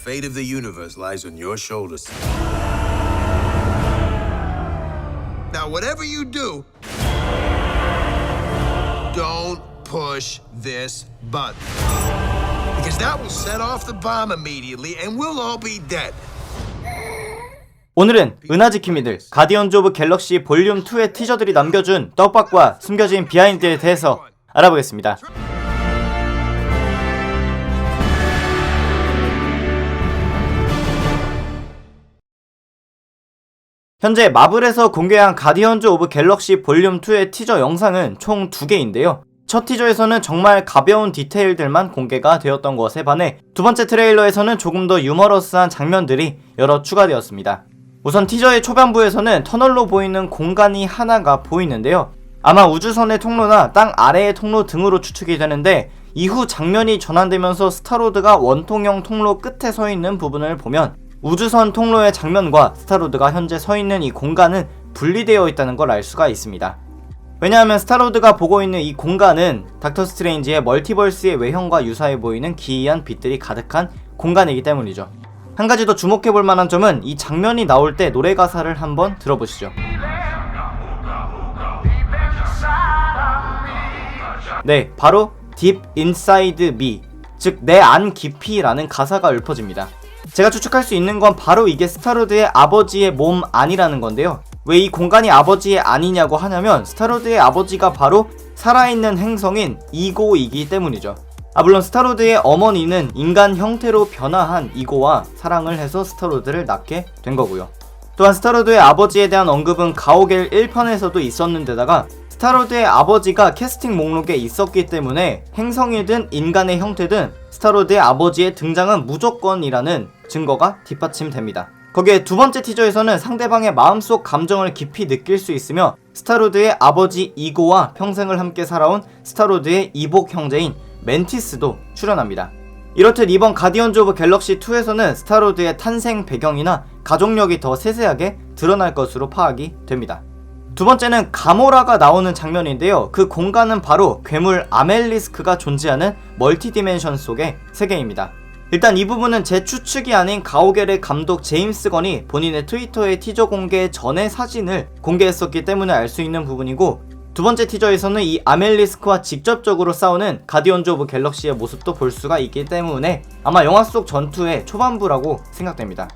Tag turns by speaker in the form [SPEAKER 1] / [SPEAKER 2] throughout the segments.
[SPEAKER 1] fate of the universe lies on your shoulders. Now, whatever you do, don't push this button. Because that will set off the bomb immediately and we'll all be dead.
[SPEAKER 2] 오늘은 은하지킴이들 가디언즈 오브 갤럭시 볼륨 2의 티저들이 남겨준 떡밥과 숨겨진 비하인드에 대해서 알아보겠습니다. 현재 마블에서 공개한 가디언즈 오브 갤럭시 볼륨 2의 티저 영상은 총 2개인데요. 첫 티저에서는 정말 가벼운 디테일들만 공개가 되었던 것에 반해 두 번째 트레일러에서는 조금 더 유머러스한 장면들이 여러 추가되었습니다. 우선 티저의 초반부에서는 터널로 보이는 공간이 하나가 보이는데요. 아마 우주선의 통로나 땅 아래의 통로 등으로 추측이 되는데 이후 장면이 전환되면서 스타로드가 원통형 통로 끝에 서 있는 부분을 보면 우주선 통로의 장면과 스타로드가 현재 서 있는 이 공간은 분리되어 있다는 걸 알 수가 있습니다. 왜냐하면 스타로드가 보고 있는 이 공간은 닥터 스트레인지의 멀티버스의 외형과 유사해 보이는 기이한 빛들이 가득한 공간이기 때문이죠. 한 가지 더 주목해 볼 만한 점은 이 장면이 나올 때 노래 가사를 한번 들어보시죠. 네, 바로 Deep Inside Me, 즉 내 안 깊이라는 가사가 읊어집니다. 제가 추측할 수 있는 건 바로 이게 스타로드의 아버지의 몸 안이라는 건데요. 왜 이 공간이 아버지의 안이냐고 하냐면 스타로드의 아버지가 바로 살아있는 행성인 이고이기 때문이죠. 아 물론 스타로드의 어머니는 인간 형태로 변화한 이고와 사랑을 해서 스타로드를 낳게 된 거고요. 또한 스타로드의 아버지에 대한 언급은 가오갤 1편에서도 있었는데다가 스타로드의 아버지가 캐스팅 목록에 있었기 때문에 행성이든 인간의 형태든 스타로드의 아버지의 등장은 무조건이라는 증거가 뒷받침됩니다. 거기에 두 번째 티저에서는 상대방의 마음속 감정을 깊이 느낄 수 있으며 스타로드의 아버지 이고와 평생을 함께 살아온 스타로드의 이복 형제인 멘티스도 출연합니다. 이렇듯 이번 가디언즈 오브 갤럭시 2에서는 스타로드의 탄생 배경이나 가족력이 더 세세하게 드러날 것으로 파악이 됩니다. 두 번째는 가모라가 나오는 장면인데요. 그 공간은 바로 괴물 아멜리스크가 존재하는 멀티 디멘션 속의 세계입니다. 일단 이 부분은 제 추측이 아닌 가오겔의 감독 제임스 건이 본인의 트위터에 티저 공개 전의 사진을 공개했었기 때문에 알 수 있는 부분이고 두 번째 티저에서는 이 아멜리스크와 직접적으로 싸우는 가디언즈 오브 갤럭시의 모습도 볼 수가 있기 때문에 아마 영화 속 전투의 초반부라고 생각됩니다.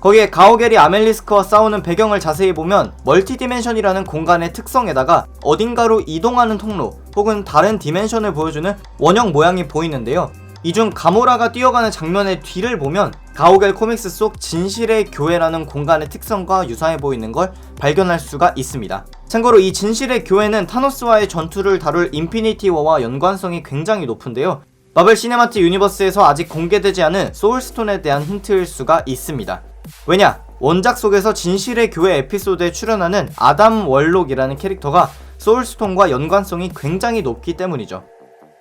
[SPEAKER 2] 거기에 가오겔이 아멜리스크와 싸우는 배경을 자세히 보면 멀티디멘션이라는 공간의 특성에다가 어딘가로 이동하는 통로 혹은 다른 디멘션을 보여주는 원형 모양이 보이는데요. 이 중 가모라가 뛰어가는 장면의 뒤를 보면 가오겔 코믹스 속 진실의 교회라는 공간의 특성과 유사해 보이는 걸 발견할 수가 있습니다. 참고로 이 진실의 교회는 타노스와의 전투를 다룰 인피니티 워와 연관성이 굉장히 높은데요. 마블 시네마틱 유니버스에서 아직 공개되지 않은 소울스톤에 대한 힌트일 수가 있습니다. 왜냐? 원작 속에서 진실의 교회 에피소드에 출연하는 아담 월록이라는 캐릭터가 소울스톤과 연관성이 굉장히 높기 때문이죠.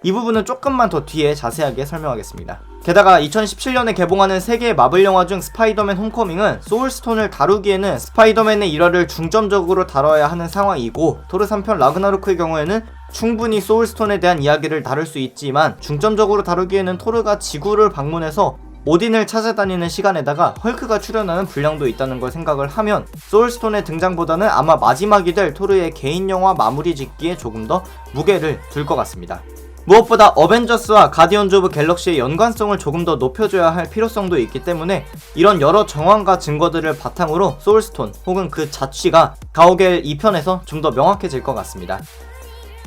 [SPEAKER 2] 이 부분은 조금만 더 뒤에 자세하게 설명하겠습니다. 게다가 2017년에 개봉하는 세계 마블 영화 중 스파이더맨 홈커밍은 소울스톤을 다루기에는 스파이더맨의 일화를 중점적으로 다뤄야 하는 상황이고 토르 3편 라그나로크의 경우에는 충분히 소울스톤에 대한 이야기를 다룰 수 있지만 중점적으로 다루기에는 토르가 지구를 방문해서 오딘을 찾아다니는 시간에다가 헐크가 출연하는 분량도 있다는 걸 생각을 하면 소울스톤의 등장보다는 아마 마지막이 될 토르의 개인 영화 마무리 짓기에 조금 더 무게를 둘 것 같습니다. 무엇보다 어벤져스와 가디언즈 오브 갤럭시의 연관성을 조금 더 높여줘야 할 필요성도 있기 때문에 이런 여러 정황과 증거들을 바탕으로 소울스톤 혹은 그 자취가 가오겔 2편에서 좀 더 명확해질 것 같습니다.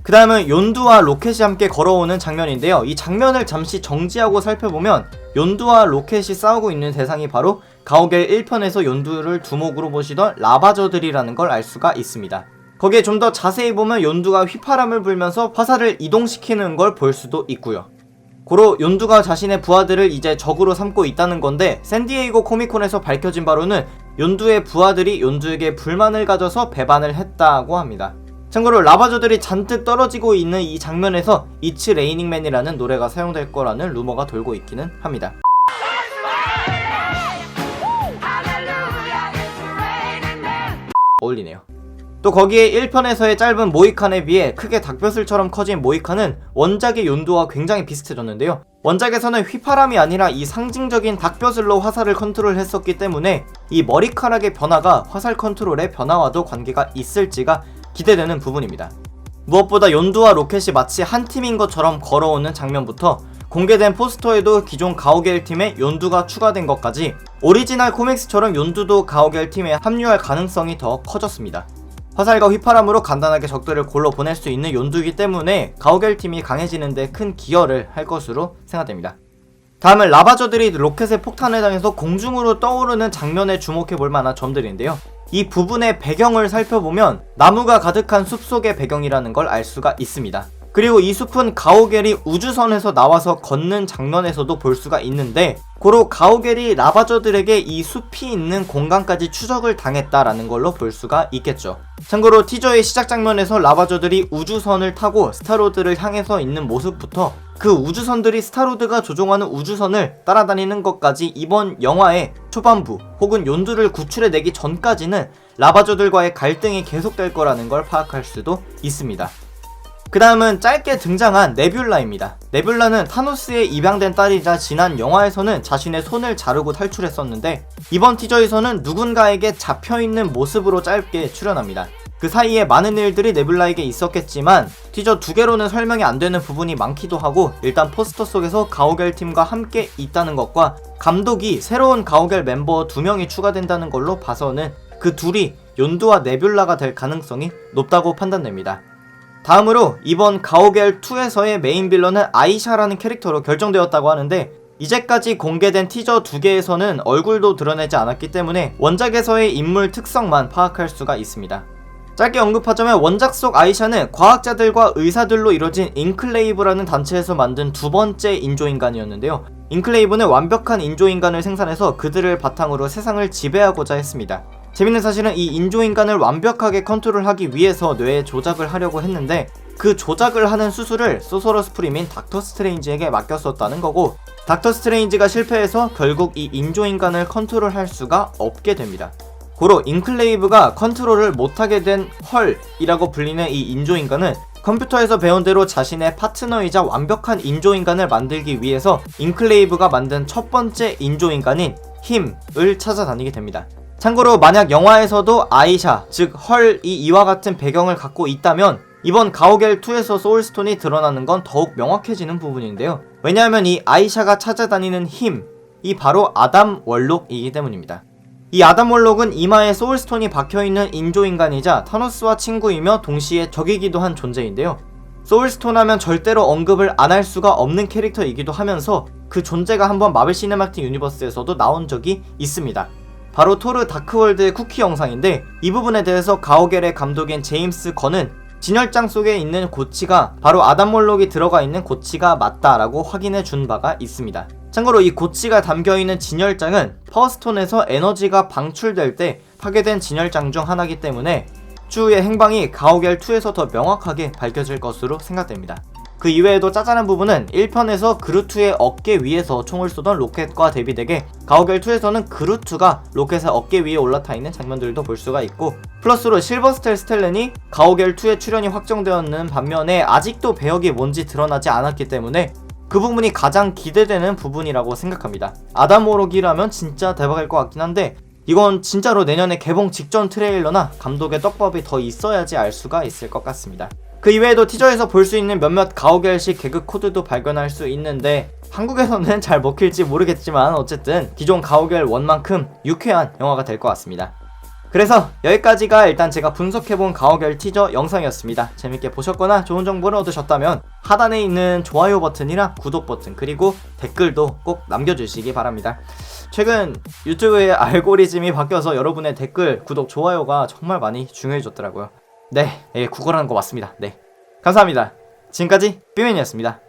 [SPEAKER 2] 그 다음은 욘두와 로켓이 함께 걸어오는 장면인데요. 이 장면을 잠시 정지하고 살펴보면 욘두와 로켓이 싸우고 있는 대상이 바로 가오겔 1편에서 욘두를 두목으로 보시던 라바저들이라는 걸 알 수가 있습니다. 거기에 좀 더 자세히 보면 욘두가 휘파람을 불면서 화살을 이동시키는 걸 볼 수도 있고요. 고로 욘두가 자신의 부하들을 이제 적으로 삼고 있다는 건데 샌디에이고 코미콘에서 밝혀진 바로는 욘두의 부하들이 욘두에게 불만을 가져서 배반을 했다고 합니다. 참고로 라바조들이 잔뜩 떨어지고 있는 이 장면에서 이츠 레이닝맨이라는 노래가 사용될 거라는 루머가 돌고 있기는 합니다. 어울리네요. 또 거기에 1편에서의 짧은 모이칸에 비해 크게 닭벼슬처럼 커진 모이칸은 원작의 연두와 굉장히 비슷해졌는데요. 원작에서는 휘파람이 아니라 이 상징적인 닭벼슬로 화살을 컨트롤했었기 때문에 이 머리카락의 변화가 화살 컨트롤의 변화와도 관계가 있을지가 기대되는 부분입니다. 무엇보다 연두와 로켓이 마치 한 팀인 것처럼 걸어오는 장면부터 공개된 포스터에도 기존 가오갤 팀에 연두가 추가된 것까지 오리지널 코믹스처럼 연두도 가오갤 팀에 합류할 가능성이 더 커졌습니다. 화살과 휘파람으로 간단하게 적들을 골로 보낼 수 있는 연두이기 때문에 가오갤 팀이 강해지는데 큰 기여를 할 것으로 생각됩니다. 다음은 라바저들이 로켓의 폭탄을 당해서 공중으로 떠오르는 장면에 주목해 볼 만한 점들인데요. 이 부분의 배경을 살펴보면 나무가 가득한 숲 속의 배경이라는 걸 알 수가 있습니다. 그리고 이 숲은 가오겔이 우주선에서 나와서 걷는 장면에서도 볼 수가 있는데 고로 가오겔이 라바저들에게 이 숲이 있는 공간까지 추적을 당했다라는 걸로 볼 수가 있겠죠. 참고로 티저의 시작 장면에서 라바저들이 우주선을 타고 스타로드를 향해서 있는 모습부터 그 우주선들이 스타로드가 조종하는 우주선을 따라다니는 것까지 이번 영화의 초반부 혹은 연두를 구출해내기 전까지는 라바저들과의 갈등이 계속될 거라는 걸 파악할 수도 있습니다. 그 다음은 짧게 등장한 네뷸라입니다. 네뷸라는 타노스의 입양된 딸이자 지난 영화에서는 자신의 손을 자르고 탈출했었는데 이번 티저에서는 누군가에게 잡혀있는 모습으로 짧게 출연합니다. 그 사이에 많은 일들이 네뷸라에게 있었겠지만 티저 두 개로는 설명이 안 되는 부분이 많기도 하고 일단 포스터 속에서 가오갤 팀과 함께 있다는 것과 감독이 새로운 가오갤 멤버 두 명이 추가된다는 걸로 봐서는 그 둘이 연두와 네뷸라가 될 가능성이 높다고 판단됩니다. 다음으로 이번 가오갤 2에서의 메인 빌런은 아이샤라는 캐릭터로 결정되었다고 하는데 이제까지 공개된 티저 두 개에서는 얼굴도 드러내지 않았기 때문에 원작에서의 인물 특성만 파악할 수가 있습니다. 짧게 언급하자면 원작 속 아이샤는 과학자들과 의사들로 이뤄진 인클레이브라는 단체에서 만든 두 번째 인조인간이었는데요. 인클레이브는 완벽한 인조인간을 생산해서 그들을 바탕으로 세상을 지배하고자 했습니다. 재밌는 사실은 이 인조인간을 완벽하게 컨트롤하기 위해서 뇌에 조작을 하려고 했는데 그 조작을 하는 수술을 소서러 스 프림인 닥터 스트레인지에게 맡겼었다는 거고 닥터 스트레인지가 실패해서 결국 이 인조인간을 컨트롤할 수가 없게 됩니다. 고로 인클레이브가 컨트롤을 못하게 된 헐이라고 불리는 이 인조인간은 컴퓨터에서 배운 대로 자신의 파트너이자 완벽한 인조인간을 만들기 위해서 인클레이브가 만든 첫 번째 인조인간인 힘을 찾아다니게 됩니다. 참고로 만약 영화에서도 아이샤, 즉 헐이 이와 같은 배경을 갖고 있다면 이번 가오갤 2에서 소울스톤이 드러나는 건 더욱 명확해지는 부분인데요. 왜냐하면 이 아이샤가 찾아다니는 힘 이 바로 아담 월록이기 때문입니다. 이 아담 월록은 이마에 소울스톤이 박혀있는 인조인간이자 타노스와 친구이며 동시에 적이기도 한 존재인데요. 소울스톤 하면 절대로 언급을 안 할 수가 없는 캐릭터이기도 하면서 그 존재가 한번 마블 시네마틱 유니버스에서도 나온 적이 있습니다. 바로 토르 다크월드의 쿠키 영상인데 이 부분에 대해서 가오겔의 감독인 제임스 건은 진열장 속에 있는 고치가 바로 아담 몰록이 들어가 있는 고치가 맞다라고 확인해 준 바가 있습니다. 참고로 이 고치가 담겨 있는 진열장은 파워스톤에서 에너지가 방출될 때 파괴된 진열장 중 하나이기 때문에 추후의 행방이 가오갤 2에서 더 명확하게 밝혀질 것으로 생각됩니다. 그 이외에도 짜잘한 부분은 1편에서 그루트의 어깨 위에서 총을 쏘던 로켓과 대비되게 가오갤 2에서는 그루트가 로켓의 어깨 위에 올라타 있는 장면들도 볼 수가 있고 플러스로 실버스텔 스텔렌이 가오갤 2의 출연이 확정되었는 반면에 아직도 배역이 뭔지 드러나지 않았기 때문에 그 부분이 가장 기대되는 부분이라고 생각합니다. 아담 오록이라면 진짜 대박일 것 같긴 한데 이건 진짜로 내년에 개봉 직전 트레일러나 감독의 떡밥이 더 있어야지 알 수가 있을 것 같습니다. 그 이외에도 티저에서 볼 수 있는 몇몇 가오갤식 개그 코드도 발견할 수 있는데 한국에서는 잘 먹힐지 모르겠지만 어쨌든 기존 가오갤 원만큼 유쾌한 영화가 될 것 같습니다. 그래서 여기까지가 일단 제가 분석해본 가오갤 티저 영상이었습니다. 재밌게 보셨거나 좋은 정보를 얻으셨다면 하단에 있는 좋아요 버튼이랑 구독 버튼 그리고 댓글도 꼭 남겨주시기 바랍니다. 최근 유튜브의 알고리즘이 바뀌어서 여러분의 댓글, 구독, 좋아요가 정말 많이 중요해졌더라고요. 네, 예, 구걸하는 거 맞습니다. 네. 감사합니다. 지금까지 삐맨이었습니다.